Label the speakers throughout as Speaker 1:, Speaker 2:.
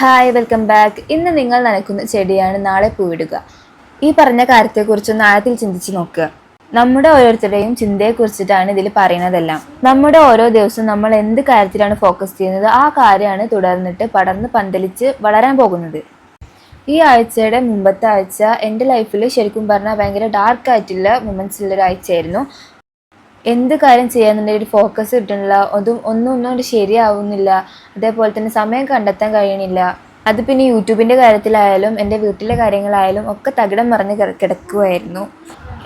Speaker 1: Hi welcome back ഇന്ന് നിങ്ങൾ നനക്കുന്ന ചെടിയാണ് നാളെ പൂവിടുക. ഈ പറഞ്ഞ കാര്യത്തെക്കുറിച്ചൊന്ന് ആഴത്തിൽ ചിന്തിച്ച് നോക്കുക നമ്മുടെ ഓരോരുത്തരുടെയും ചിന്തയെക്കുറിച്ചിട്ടാണ് ഇതിൽ പറയുന്നതെല്ലാം. നമ്മുടെ ഓരോ ദിവസവും നമ്മൾ എന്ത് കാര്യത്തിലാണ് ഫോക്കസ് ചെയ്യുന്നത് ആ കാര്യമാണ് തുടർന്നിട്ട് പടർന്ന് പന്തലിച്ച് വളരാൻ പോകുന്നത്. ഈ ആഴ്ചയുടെ മുമ്പത്തെ ആഴ്ച എന്റെ ലൈഫിൽ ശരിക്കും പറഞ്ഞാൽ ഭയങ്കര ഡാർക്ക് ആയിട്ടുള്ള മൊമെന്റ്സ് ഉള്ള ഒരു ആഴ്ചയായിരുന്നു. എന്ത് കാര്യം ചെയ്യാന്നുണ്ടെങ്കിൽ ഒരു ഫോക്കസ് കിട്ടണില്ല അതും ഒന്നും ഒന്നും കൊണ്ട് ശരിയാവുന്നില്ല. അതേപോലെ തന്നെ സമയം കണ്ടെത്താൻ കഴിയണില്ല. അത് പിന്നെ യൂട്യൂബിന്റെ കാര്യത്തിലായാലും എന്റെ വീട്ടിലെ കാര്യങ്ങളായാലും ഒക്കെ തകിടം മറിഞ്ഞ് കിട- കിടക്കുമായിരുന്നു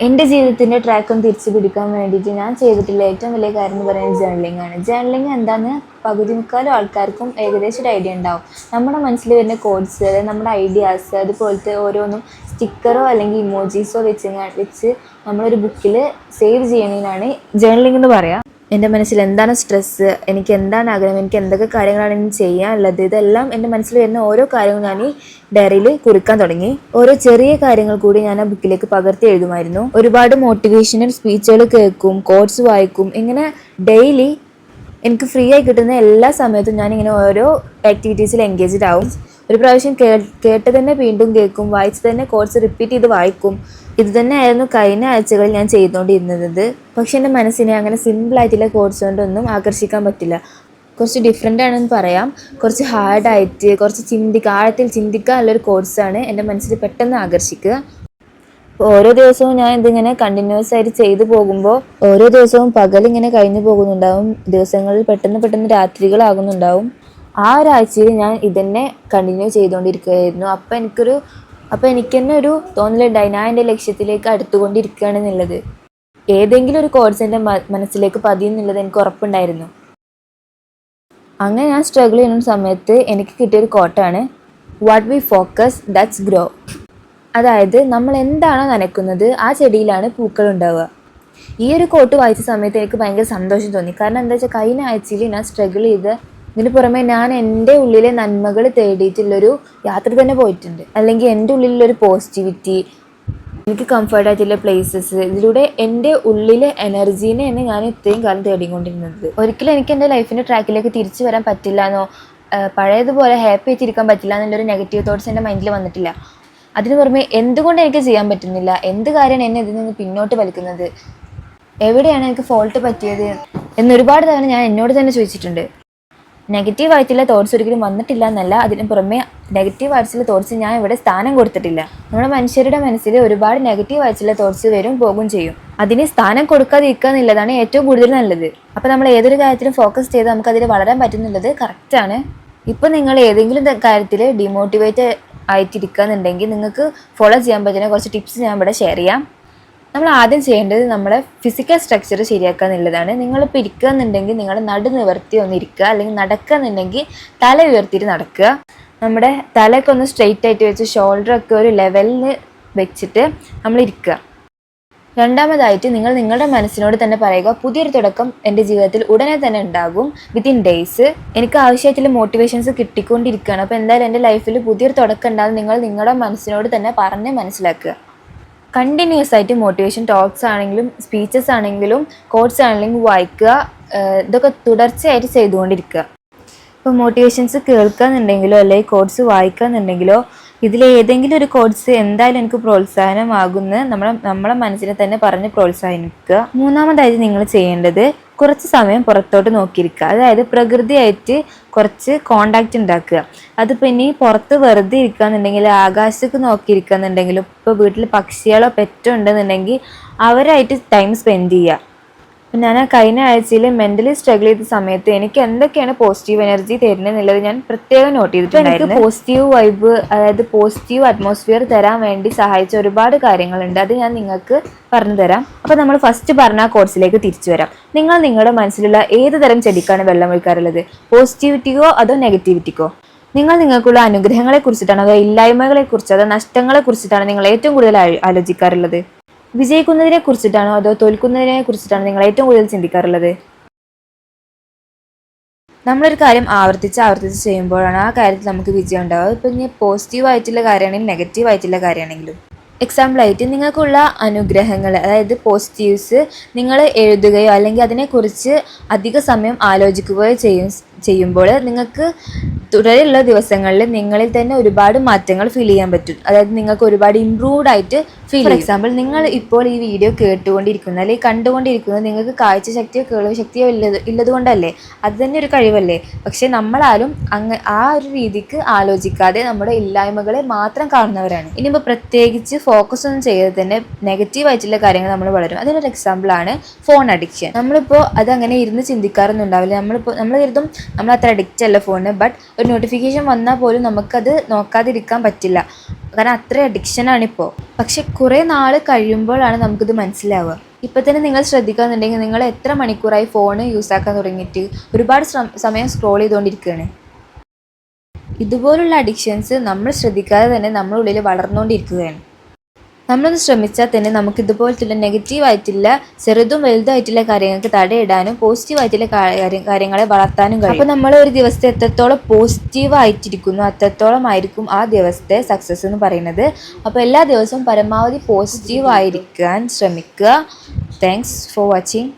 Speaker 1: എന്റെ ജീവിതത്തിന്റെ ട്രാക്കും തിരിച്ചു പിടിക്കാൻ വേണ്ടിയിട്ട് ഞാൻ ചെയ്തിട്ടുള്ള ഏറ്റവും വലിയ കാര്യം എന്ന് പറയുന്നത് ജേർണലിംഗ് ആണ്. ജേർണലിംഗ് എന്താന്ന് പകുതി മുക്കാലും ആൾക്കാർക്കും ഏകദേശം ഒരു ഐഡിയ ഉണ്ടാവും. നമ്മുടെ മനസ്സിൽ വരുന്ന കോഡ്സ് നമ്മുടെ ഐഡിയാസ് അതുപോലത്തെ ഓരോന്നും സ്റ്റിക്കറോ അല്ലെങ്കിൽ ഇമോജീസോ വെച്ച് വെച്ച് നമ്മളൊരു ബുക്കിൽ സേവ് ചെയ്യുന്നതിനാണ് ജേർണലിംഗ് എന്ന് പറയാം. എന്റെ മനസ്സിൽ എന്താണ് സ്ട്രെസ്സ് എനിക്ക് എന്താണ് ആഗ്രഹം? എനിക്ക് എന്തൊക്കെ കാര്യങ്ങളാണ് ഇനി ചെയ്യാനുള്ളത്? ഇതെല്ലാം എന്റെ മനസ്സിൽ വരുന്ന ഓരോ കാര്യങ്ങളും ഞാൻ ഈ ഡയറിയിൽ കുറിക്കാൻ തുടങ്ങി. ഓരോ ചെറിയ കാര്യങ്ങൾ കൂടി ഞാൻ ആ ബുക്കിലേക്ക് പകർത്തി എഴുതുമായിരുന്നു. ഒരുപാട് മോട്ടിവേഷണൽ സ്പീച്ചുകൾ കേൾക്കും കോഡ്സ് വായിക്കും. ഇങ്ങനെ ഡെയിലി എനിക്ക് ഫ്രീ ആയി കിട്ടുന്ന എല്ലാ സമയത്തും ഞാൻ ഇങ്ങനെ ഓരോ ആക്ടിവിറ്റീസിൽ എൻഗേജ്ഡ് ആവും. ഒരു പ്രാവശ്യം കേ കേട്ട് തന്നെ വീണ്ടും കേൾക്കും. വായിച്ച് തന്നെ കോഴ്സ് റിപ്പീറ്റ് ചെയ്ത് വായിക്കും. ഇത് തന്നെയായിരുന്നു കഴിഞ്ഞ ആഴ്ചകളിൽ ഞാൻ ചെയ്തുകൊണ്ടിരുന്നത്. പക്ഷെ എന്റെ മനസ്സിനെ അങ്ങനെ സിമ്പിളായിട്ടുള്ള കോഴ്സ് കൊണ്ടൊന്നും ആകർഷിക്കാൻ പറ്റില്ല. കുറച്ച് ഡിഫറെന്റ് ആണെന്ന് പറയാം. കുറച്ച് ഹാർഡായിട്ട് കുറച്ച് ചിന്തിക്കുക ആഴത്തിൽ ചിന്തിക്കാനുള്ളൊരു കോഴ്സാണ് എന്റെ മനസ്സിൽ പെട്ടെന്ന് ആകർഷിക്കുക. ഓരോ ദിവസവും ഞാൻ ഇതിങ്ങനെ കണ്ടിന്യൂസ് ആയിട്ട് ചെയ്തു പോകുമ്പോൾ ഓരോ ദിവസവും പകലിങ്ങനെ കഴിഞ്ഞു പോകുന്നുണ്ടാവും. ദിവസങ്ങളിൽ പെട്ടെന്ന് പെട്ടെന്ന് രാത്രികളാകുന്നുണ്ടാവും. ആ ഒരാഴ്ചയിൽ ഞാൻ ഇതന്നെ കണ്ടിന്യൂ ചെയ്തുകൊണ്ടിരിക്കുകയായിരുന്നു അപ്പം എനിക്കൊരു അപ്പം എനിക്ക് തന്നെ ഒരു തോന്നലുണ്ടായി ഞാൻ എന്റെ ലക്ഷ്യത്തിലേക്ക് അടുത്തുകൊണ്ടിരിക്കുകയാണ് എന്നുള്ളത് ഏതെങ്കിലും ഒരു കോഴ്സ് എന്റെ മനസ്സിലേക്ക് പതിയെന്നുള്ളത് എനിക്ക് ഉറപ്പുണ്ടായിരുന്നു. അങ്ങനെ ഞാൻ സ്ട്രഗിൾ ചെയ്യുന്ന സമയത്ത് എനിക്ക് കിട്ടിയൊരു കോട്ടാണ് what we focus that's grow അതായത് നമ്മൾ എന്താണോ നനയ്ക്കുന്നത് ആ ചെടിയിലാണ് പൂക്കൾ ഉണ്ടാവുക. ഈ ഒരു കോട്ട് വായിച്ച സമയത്ത് എനിക്ക് ഭയങ്കര സന്തോഷം തോന്നി. കാരണം എന്താ വെച്ചാൽ കഴിഞ്ഞ ആഴ്ചയിൽ ഞാൻ സ്ട്രഗിൾ ചെയ്ത് ഇതിന് പുറമെ ഞാൻ എന്റെ ഉള്ളിലെ നന്മകൾ തേടിയിട്ടുള്ളൊരു യാത്ര തന്നെ പോയിട്ടുണ്ട്. അല്ലെങ്കിൽ എന്റെ ഉള്ളിലുള്ളൊരു പോസിറ്റിവിറ്റി എനിക്ക് കംഫർട്ട് ആയിട്ടുള്ള പ്ലേസസ് ഇതിലൂടെ എന്റെ ഉള്ളിലെ എനർജീനെ തന്നെ ഞാൻ ഇത്രയും കാലം തേടിക്കൊണ്ടിരുന്നത്. ഒരിക്കലും എനിക്ക് എന്റെ ലൈഫിന്റെ ട്രാക്കിലേക്ക് തിരിച്ചു വരാൻ പറ്റില്ല എന്നോ പഴയതുപോലെ ഹാപ്പി ആയിട്ടിരിക്കാൻ പറ്റില്ല എന്നുള്ളൊരു നെഗറ്റീവ് തോട്ട്സ് എന്റെ മൈൻഡിൽ വന്നിട്ടില്ല. അതിന് പുറമെ എന്തുകൊണ്ട് എനിക്ക് ചെയ്യാൻ പറ്റുന്നില്ല? എന്ത് കാര്യമാണ് എന്നെ ഇതിൽ നിന്ന് പിന്നോട്ട് വലിക്കുന്നത്? എവിടെയാണ് എനിക്ക് ഫോൾട്ട് പറ്റിയത്? എന്നൊരുപാട് തവണ ഞാൻ എന്നോട് തന്നെ ചോദിച്ചിട്ടുണ്ട്. നെഗറ്റീവ് ആയിട്ടുള്ള തോട്ട്സ് ഒരിക്കലും വന്നിട്ടില്ല എന്നല്ല അതിന് പുറമെ നെഗറ്റീവ് ആയിട്ടുള്ള തോട്ട്സ് ഞാൻ ഇവിടെ സ്ഥാനം കൊടുത്തിട്ടില്ല. നമ്മുടെ മനുഷ്യരുടെ മനസ്സിൽ ഒരുപാട് നെഗറ്റീവ് ആയിട്ടുള്ള തോട്ട്സ് വരും പോകും ചെയ്യും. അതിന് സ്ഥാനം കൊടുക്കാതിരിക്കുക എന്നുള്ളതാണ് ഏറ്റവും കൂടുതൽ നല്ലത്. അപ്പോൾ നമ്മൾ ഏതൊരു കാര്യത്തിലും ഫോക്കസ് ചെയ്ത് നമുക്ക് അതിൽ വളരാൻ പറ്റുന്നുള്ളത് കറക്റ്റാണ് ഇപ്പം നിങ്ങൾ ഏതെങ്കിലും കാര്യത്തിൽ ഡിമോട്ടിവേറ്റ് ആയിട്ടിരിക്കുക എന്നുണ്ടെങ്കിൽ നിങ്ങൾക്ക് ഫോളോ ചെയ്യാൻ പറ്റുന്ന കുറച്ച് ടിപ്സ് ഞാൻ ഇവിടെ ഷെയർ ചെയ്യാം. നമ്മൾ ആദ്യം ചെയ്യേണ്ടത് നമ്മുടെ ഫിസിക്കൽ സ്ട്രക്ചർ ശരിയാക്കുക എന്നുള്ളതാണ്. നിങ്ങളിപ്പോൾ ഇരിക്കുക എന്നുണ്ടെങ്കിൽ നിങ്ങൾ നടു നിവർത്തി ഒന്ന് ഇരിക്കുക. അല്ലെങ്കിൽ നടക്കുക എന്നുണ്ടെങ്കിൽ തല ഉയർത്തിയിട്ട് നടക്കുക. നമ്മുടെ തലയൊക്കെ ഒന്ന് സ്ട്രെയിറ്റ് ആയിട്ട് വെച്ച് ഷോൾഡർ ഒക്കെ ഒരു ലെവലിൽ വെച്ചിട്ട് നമ്മൾ ഇരിക്കുക. രണ്ടാമതായിട്ട് നിങ്ങൾ നിങ്ങളുടെ മനസ്സിനോട് തന്നെ പറയുക പുതിയൊരു തുടക്കം എന്റെ ജീവിതത്തിൽ ഉടനെ തന്നെ ഉണ്ടാകും. വിത്തിൻ ഡേയ്സ് എനിക്ക് ആവശ്യമായിട്ടുള്ള മോട്ടിവേഷൻസ് കിട്ടിക്കൊണ്ടിരിക്കുകയാണ്. അപ്പോൾ എന്തായാലും എന്റെ ലൈഫിൽ പുതിയൊരു തുടക്കം ഉണ്ടാകും നിങ്ങൾ നിങ്ങളുടെ മനസ്സിനോട് തന്നെ പറഞ്ഞ് മനസ്സിലാക്കുക. കണ്ടിന്യൂസ് ആയിട്ട് മോട്ടിവേഷൻ ടോക്സ് ആണെങ്കിലും സ്പീച്ചസ് ആണെങ്കിലും കോട്സ് ആണെങ്കിലും വായിക്കുക ഇതൊക്കെ തുടർച്ചയായിട്ട് ചെയ്തുകൊണ്ടിരിക്കുക. ഇപ്പോൾ മോട്ടിവേഷൻസ് കേൾക്കാന്നുണ്ടെങ്കിലോ അല്ലെങ്കിൽ കോഡ്സ് വായിക്കാന്നുണ്ടെങ്കിലോ ഇതിൽ ഏതെങ്കിലും ഒരു കോഡ്സ് എന്തായാലും എനിക്ക് പ്രോത്സാഹനമാകുമെന്ന് നമ്മളെ നമ്മളെ മനസ്സിനെ തന്നെ പറഞ്ഞ് പ്രോത്സാഹിപ്പിക്കുക. മൂന്നാമതായിട്ട് നിങ്ങൾ ചെയ്യേണ്ടത് കുറച്ച് സമയം പുറത്തോട്ട് നോക്കിയിരിക്കുക. അതായത് പ്രകൃതിയായിട്ട് കുറച്ച് കോണ്ടാക്റ്റ് ഉണ്ടാക്കുക. അതിപ്പോൾ ഇനി പുറത്ത് വെറുതെ ഇരിക്കുകയെന്നുണ്ടെങ്കിൽ നോക്കിയിരിക്കുക എന്നുണ്ടെങ്കിലും ഇപ്പോൾ വീട്ടിൽ പക്ഷികളോ പെറ്റോ ഉണ്ടെന്നുണ്ടെങ്കിൽ അവരായിട്ട് ടൈം സ്പെൻഡ് ചെയ്യുക. ഞാൻ ആ കഴിഞ്ഞ ആഴ്ചയിൽ മെന്റലി സ്ട്രഗിൾ ചെയ്ത സമയത്ത് എനിക്ക് എന്തൊക്കെയാണ് പോസിറ്റീവ് എനർജി തരുന്നത് എന്നുള്ളത് ഞാൻ പ്രത്യേകം നോട്ട് ചെയ്തിട്ടുണ്ടായിരുന്നു എനിക്ക് പോസിറ്റീവ് വൈബ് അതായത് പോസിറ്റീവ് അറ്റ്മോസ്ഫിയർ തരാൻ വേണ്ടി സഹായിച്ച ഒരുപാട് കാര്യങ്ങളുണ്ട്. അത് ഞാൻ നിങ്ങൾക്ക് പറഞ്ഞു തരാം. അപ്പോൾ നമ്മൾ ഫസ്റ്റ് പറഞ്ഞ ആ കോഴ്സിലേക്ക് തിരിച്ചു വരാം. നിങ്ങൾ നിങ്ങളുടെ മനസ്സിലുള്ള ഏത് തരം ചെടിക്കാണ് വെള്ളം ഒഴിക്കാറുള്ളത്? പോസിറ്റിവിറ്റിക്കോ അതോ നെഗറ്റിവിറ്റിക്കോ നിങ്ങൾ നിങ്ങൾക്കുള്ള അനുഗ്രഹങ്ങളെ കുറിച്ചിട്ടാണ് അതോ ഇല്ലായ്മകളെ കുറിച്ച് അതോ നഷ്ടങ്ങളെ കുറിച്ചിട്ടാണ് നിങ്ങൾ ഏറ്റവും കൂടുതൽ ആലോചിക്കാറുള്ളത്? വിജയിക്കുന്നതിനെ കുറിച്ചിട്ടാണോ അതോ തോൽക്കുന്നതിനെ കുറിച്ചിട്ടാണോ നിങ്ങൾ ഏറ്റവും കൂടുതൽ ചിന്തിക്കാറുള്ളത്? നമ്മളൊരു കാര്യം ആവർത്തിച്ച് ആവർത്തിച്ച് ചെയ്യുമ്പോഴാണ് ആ കാര്യത്തിൽ നമുക്ക് വിജയം ഉണ്ടാവുക. ഇപ്പം ഇനി പോസിറ്റീവ് ആയിട്ടുള്ള കാര്യമാണെങ്കിലും നെഗറ്റീവ് ആയിട്ടുള്ള കാര്യമാണെങ്കിലും. എക്സാമ്പിളായിട്ട് നിങ്ങൾക്കുള്ള അനുഗ്രഹങ്ങൾ അതായത് പോസിറ്റീവ്സ് നിങ്ങൾ എഴുതുകയോ അല്ലെങ്കിൽ അതിനെക്കുറിച്ച് അധിക സമയം ആലോചിക്കുകയോ ചെയ്യും ചെയ്യുമ്പോൾ നിങ്ങൾക്ക് തുടരെയുള്ള ദിവസങ്ങളിൽ നിങ്ങളിൽ തന്നെ ഒരുപാട് മാറ്റങ്ങൾ ഫീൽ ചെയ്യാൻ പറ്റും. അതായത് നിങ്ങൾക്ക് ഒരുപാട് ഇമ്പ്രൂവ്ഡ് ആയിട്ട് ഫീൽ ഫോർ എക്സാമ്പിൾ നിങ്ങൾ ഇപ്പോൾ ഈ വീഡിയോ കേട്ടുകൊണ്ടിരിക്കുന്ന അല്ലെങ്കിൽ കണ്ടുകൊണ്ടിരിക്കുന്നത് നിങ്ങൾക്ക് കാഴ്ച ശക്തിയോ കേൾവി ശക്തിയോ ഇല്ലത് ഇല്ലതുകൊണ്ടല്ലേ? അത് തന്നെ ഒരു കഴിവല്ലേ? പക്ഷെ നമ്മളാരും അങ്ങ് ആ ഒരു രീതിക്ക് ആലോചിക്കാതെ നമ്മുടെ ഇല്ലായ്മകളെ മാത്രം കാണുന്നവരാണ്. ഇനിയിപ്പോൾ പ്രത്യേകിച്ച് ഫോക്കസ് ഒന്നും ചെയ്ത് തന്നെ നെഗറ്റീവ് ആയിട്ടുള്ള കാര്യങ്ങൾ നമ്മൾ വളരും. അതിനൊരു എക്സാമ്പിളാണ് ഫോൺ അഡിക്ഷൻ നമ്മളിപ്പോൾ അതങ്ങനെ ഇരുന്ന് ചിന്തിക്കാറൊന്നും ഉണ്ടാവില്ല. നമ്മളിപ്പോൾ നമ്മൾ കരുതും നമ്മൾ അത്ര അഡിക്റ്റ് അല്ല ഫോണിന് ബട്ട് ഒരു നോട്ടിഫിക്കേഷൻ വന്നാൽ പോലും നമുക്കത് നോക്കാതിരിക്കാൻ പറ്റില്ല. കാരണം അത്ര അഡിക്ഷനാണ് ഇപ്പോൾ പക്ഷെ കുറേ നാൾ കഴിയുമ്പോഴാണ് നമുക്കിത് മനസ്സിലാവുക. ഇപ്പം തന്നെ നിങ്ങൾ ശ്രദ്ധിക്കാന്നുണ്ടെങ്കിൽ നിങ്ങൾ എത്ര മണിക്കൂറായി ഫോൺ യൂസ് ആക്കാൻ തുടങ്ങിയിട്ട് ഒരുപാട് സമയം സ്ക്രോൾ ചെയ്തുകൊണ്ടിരിക്കുകയാണ്. ഇതുപോലുള്ള അഡിക്ഷൻസ് നമ്മൾ ശ്രദ്ധിക്കാതെ തന്നെ നമ്മളുള്ളിൽ വളർന്നുകൊണ്ടിരിക്കുകയാണ്. നമ്മളൊന്ന് ശ്രമിച്ചാൽ തന്നെ നമുക്ക് ഇതുപോലത്തുള്ള നെഗറ്റീവ് ആയിട്ടുള്ള ചെറുതും വലുതായിട്ടുള്ള കാര്യങ്ങൾക്ക് തടയിടാനും പോസിറ്റീവ് ആയിട്ടുള്ള കാര്യം കാര്യങ്ങളെ വളർത്താനും കഴിയും. അപ്പോൾ നമ്മൾ ഒരു ദിവസത്തെ എത്രത്തോളം പോസിറ്റീവ് ആയിട്ടിരിക്കുന്നു അത്രത്തോളം ആയിരിക്കും ആ ദിവസത്തെ സക്സസ് എന്ന് പറയുന്നത്. അപ്പോൾ എല്ലാ ദിവസവും പരമാവധി പോസിറ്റീവ് ആയിരിക്കാൻ ശ്രമിക്കുക. Thanks for watching